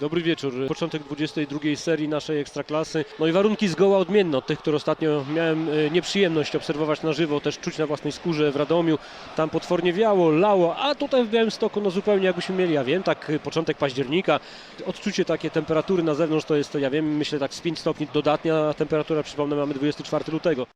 Dobry wieczór. Początek 22 serii naszej Ekstraklasy. No i warunki zgoła odmienne od tych, które ostatnio miałem e, nieprzyjemność obserwować na żywo, też czuć na własnej skórze w Radomiu. Tam potwornie wiało, lało, a tutaj w Białymstoku no zupełnie jakbyśmy mieli, ja wiem, tak e, początek października. Odczucie takie temperatury na zewnątrz to jest, ja wiem, myślę tak z 5 stopni dodatnia temperatura, przypomnę, mamy 24 lutego.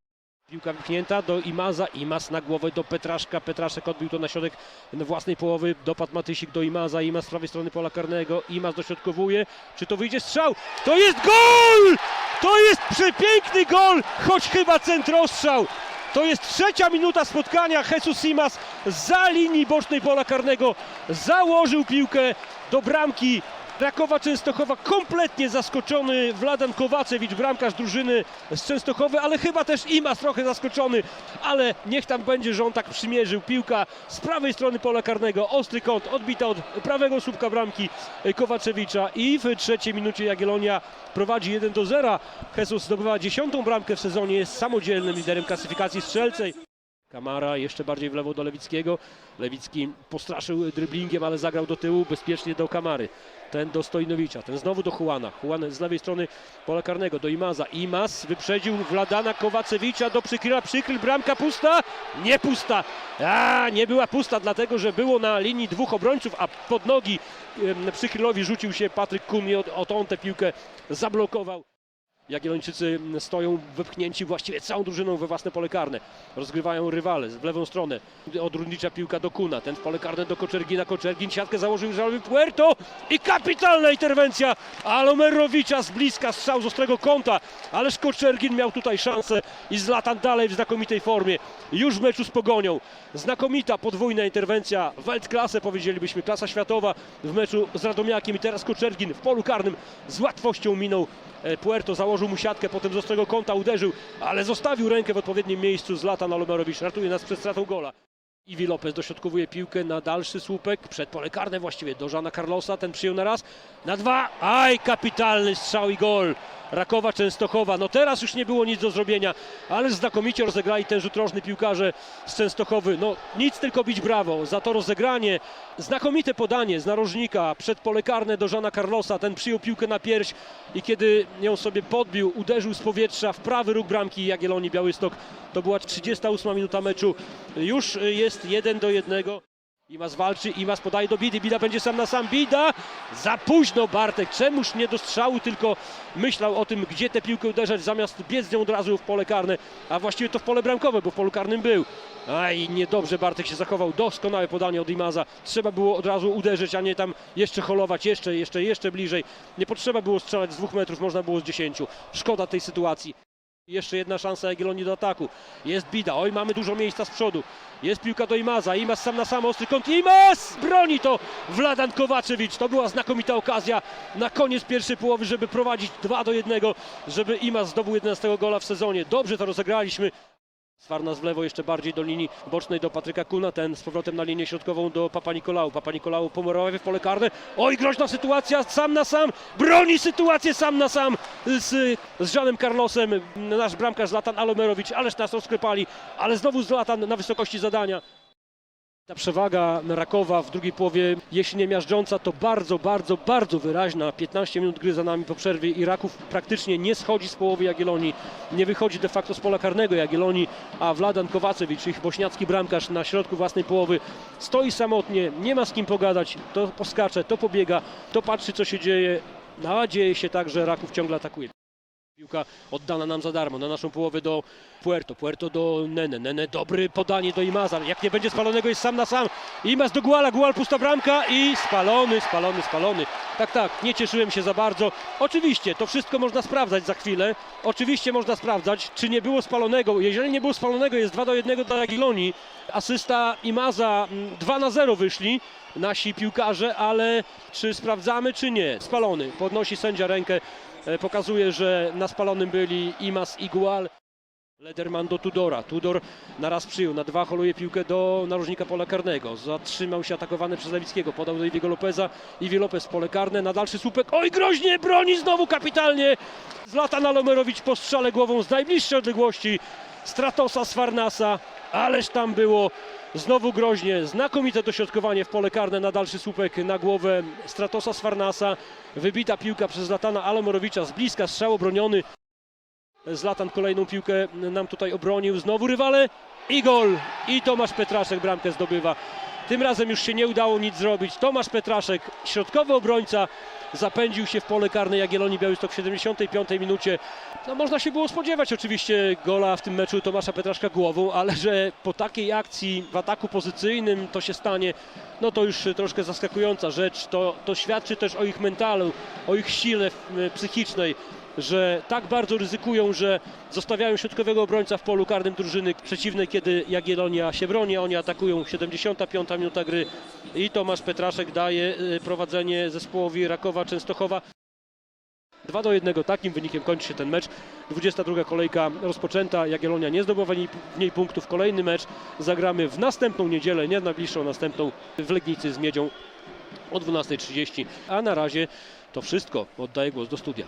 Piłka wypchnięta do Imaza, Imaz na głowę do Petraszka, Petraszek odbił to na środek własnej połowy, dopadł Matysik do Imaza, Imaz z prawej strony pola karnego, Imaz dośrodkowuje, czy to wyjdzie strzał? To jest gol! To jest przepiękny gol, choć chyba centrostrzał. To jest trzecia minuta spotkania, Jesus Imaz za linii bocznej pola karnego założył piłkę do bramki Rakowa Częstochowa kompletnie zaskoczony Wladan Kowacewicz, bramkarz drużyny z Częstochowy, ale chyba też Imas trochę zaskoczony, ale niech tam będzie, że on tak przymierzył. Piłka z prawej strony pola karnego, ostry kąt, odbita od prawego słupka bramki Kowaczewicza i w trzeciej minucie Jagiellonia prowadzi 1 do 0. Jesus zdobywa dziesiątą bramkę w sezonie, jest samodzielnym liderem klasyfikacji strzelcej. Kamara jeszcze bardziej w lewo do Lewickiego. Lewicki postraszył dryblingiem, ale zagrał do tyłu bezpiecznie do Kamary. Ten do Stojnowicza, ten znowu do Juana. Juan z lewej strony pola karnego do Imaza. Imaz wyprzedził Wladana Kowacewicza do Przykryla. Przykryl, bramka pusta? Nie pusta. A, nie była pusta, dlatego że było na linii dwóch obrońców, a pod nogi Przykrylowi rzucił się Patryk Kun i o, o tą tę piłkę zablokował. Jagiellończycy stoją wypchnięci właściwie całą drużyną we własne pole karne. Rozgrywają rywale w lewą stronę. Od Rudnicza piłka do Kuna. Ten w pole karne do Koczergina. Koczergin siatkę założył Izraelowi Puerto i kapitalna interwencja Alomerowicza z bliska. Strzał z ostrego kąta. Ależ Koczergin miał tutaj szansę i Zlatan dalej w znakomitej formie. Już w meczu z Pogonią. Znakomita podwójna interwencja. Weltklasę powiedzielibyśmy. Klasa światowa w meczu z Radomiakiem. I teraz Koczergin w polu karnym z łatwością minął E, Puerto założył mu siatkę, potem z ostrego kąta uderzył, ale zostawił rękę w odpowiednim miejscu. Zlatan Alomerowicz ratuje nas przed stratą gola. Iwi Lopez dośrodkowuje piłkę na dalszy słupek, przed pole karne właściwie, do Żana Carlosa, ten przyjął na raz, na dwa, aj, kapitalny strzał i gol. Rakowa Częstochowa, no teraz już nie było nic do zrobienia, ale znakomicie rozegrali ten rzut rożny piłkarze z Częstochowy, no nic tylko bić brawo. Za to rozegranie, znakomite podanie z narożnika przed pole karne do Żana Carlosa, ten przyjął piłkę na pierś i kiedy ją sobie podbił, uderzył z powietrza w prawy róg bramki Jagiellonii Białystok, to była 38 minuta meczu, już jest 1 do 1. Imas walczy, Imas podaje do Bidy, Bida będzie sam na sam, Bida! Za późno Bartek, czemuż nie do strzału, tylko myślał o tym, gdzie tę piłkę uderzać, zamiast biec nią od razu w pole karne, a właściwie to w pole bramkowe, bo w polu karnym był. Aj, niedobrze Bartek się zachował, doskonałe podanie od Imaza, trzeba było od razu uderzyć, a nie tam jeszcze holować, jeszcze, jeszcze, jeszcze bliżej. Nie potrzeba było strzelać z dwóch metrów, można było z dziesięciu. Szkoda tej sytuacji. Jeszcze jedna szansa Jagiellonii do ataku. Jest Bida. Oj, mamy dużo miejsca z przodu. Jest piłka do Imaza. Imaz sam na sam ostry kąt. Imaz! Broni to Wladan Kowaczewicz. To była znakomita okazja na koniec pierwszej połowy, żeby prowadzić 2 do 1, żeby Imaz zdobył 11 gola w sezonie. Dobrze to rozegraliśmy. Swarnas w lewo jeszcze bardziej do linii bocznej do Patryka Kuna, ten z powrotem na linię środkową do Papa Nikolału. Papa Nikolału pomorowy w pole karne. Oj, groźna sytuacja, sam na sam, broni sytuację sam na sam z, z Żanem Carlosem. Nasz bramkarz Zlatan Alomerowicz, ależ nas rozklepali, ale znowu Zlatan na wysokości zadania. Ta przewaga Rakowa w drugiej połowie, jeśli nie miażdżąca, to bardzo, bardzo, bardzo wyraźna. 15 minut gry za nami po przerwie i Raków praktycznie nie schodzi z połowy Jagiellonii. Nie wychodzi de facto z pola karnego Jagiellonii, a Wladan Kowacewicz, ich bośniacki bramkarz na środku własnej połowy, stoi samotnie, nie ma z kim pogadać. To poskacze, to pobiega, to patrzy co się dzieje. No, a dzieje się tak, że Raków ciągle atakuje. Piłka oddana nam za darmo, na naszą połowę do Puerto, Puerto do Nene, Nene dobre podanie do Imaza, jak nie będzie spalonego jest sam na sam, Imaz do Guala, Gual pusta bramka i spalony, spalony, spalony. Tak, tak, nie cieszyłem się za bardzo. Oczywiście, to wszystko można sprawdzać za chwilę, oczywiście można sprawdzać, czy nie było spalonego, jeżeli nie było spalonego jest 2 do 1 dla Jagiellonii, asysta Imaza mm, 2 na 0 wyszli nasi piłkarze, ale czy sprawdzamy, czy nie? Spalony, podnosi sędzia rękę, pokazuje, że na spalonym byli Imas i Gual. Lederman do Tudora. Tudor na raz przyjął, na dwa holuje piłkę do narożnika pola karnego. Zatrzymał się atakowany przez Lewickiego. Podał do Iwiego Lopeza. Iwi Lopez pole karne na dalszy słupek. Oj, groźnie broni znowu kapitalnie. Zlatan Alomerowicz po strzale głową z najbliższej odległości. Stratosa z Farnasa. ależ tam było znowu groźnie, znakomite dośrodkowanie w pole karne na dalszy słupek na głowę Stratosa Sfarnasa, wybita piłka przez Latana Alomorowicza z bliska, strzał obroniony. Zlatan kolejną piłkę nam tutaj obronił, znowu rywale i gol. I Tomasz Petraszek bramkę zdobywa. Tym razem już się nie udało nic zrobić. Tomasz Petraszek, środkowy obrońca, zapędził się w pole karne Jagiellonii Białystok w 75 minucie. No, można się było spodziewać oczywiście gola w tym meczu Tomasza Petraszka głową, ale że po takiej akcji w ataku pozycyjnym to się stanie, no to już troszkę zaskakująca rzecz. To, to świadczy też o ich mentalu, o ich sile e, psychicznej że tak bardzo ryzykują, że zostawiają środkowego obrońca w polu karnym drużyny przeciwnej, kiedy Jagiellonia się broni, a oni atakują. 75 minuta gry i Tomasz Petraszek daje y, prowadzenie zespołowi Rakowa Częstochowa. 2 do 1 takim wynikiem kończy się ten mecz. 22 kolejka rozpoczęta. Jagiellonia nie zdobywa w niej punktów. Kolejny mecz zagramy w następną niedzielę, nie w najbliższą, następną w Legnicy z Miedzią o 12.30. A na razie to wszystko. Oddaję głos do studia.